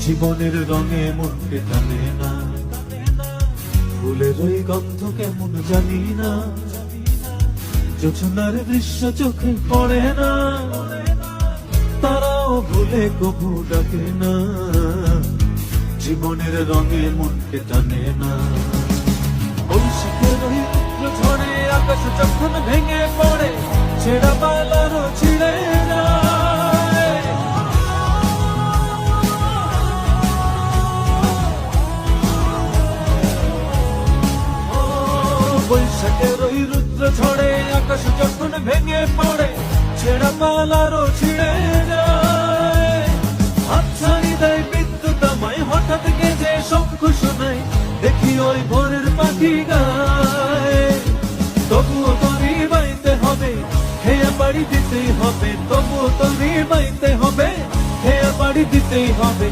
জীবনের রঙে মনকে টানে না। ফুলের ওই গন্ধ কেমন জানি না। যোচনার দৃশ্য চোখে পড়ে না। তারাও ভুলে কবু ডাকে না। জীবনের রঙে মনকে টানে না। ওই ঝড়ে আকাশ যখন ভেঙে পড়ে, ছেড়া পালারও বৈশাখের ওই রুদ্র ঝড়ে, আকাশ যখন ভেঙে পড়ে ছেঁড়া পালারও ছিঁড়ে দেখি ওই বাইতে হবে বাড়ি দিতেই হবে, তবুও তরি বাইতে হবে, খেয়ে বাড়ি দিতেই হবে।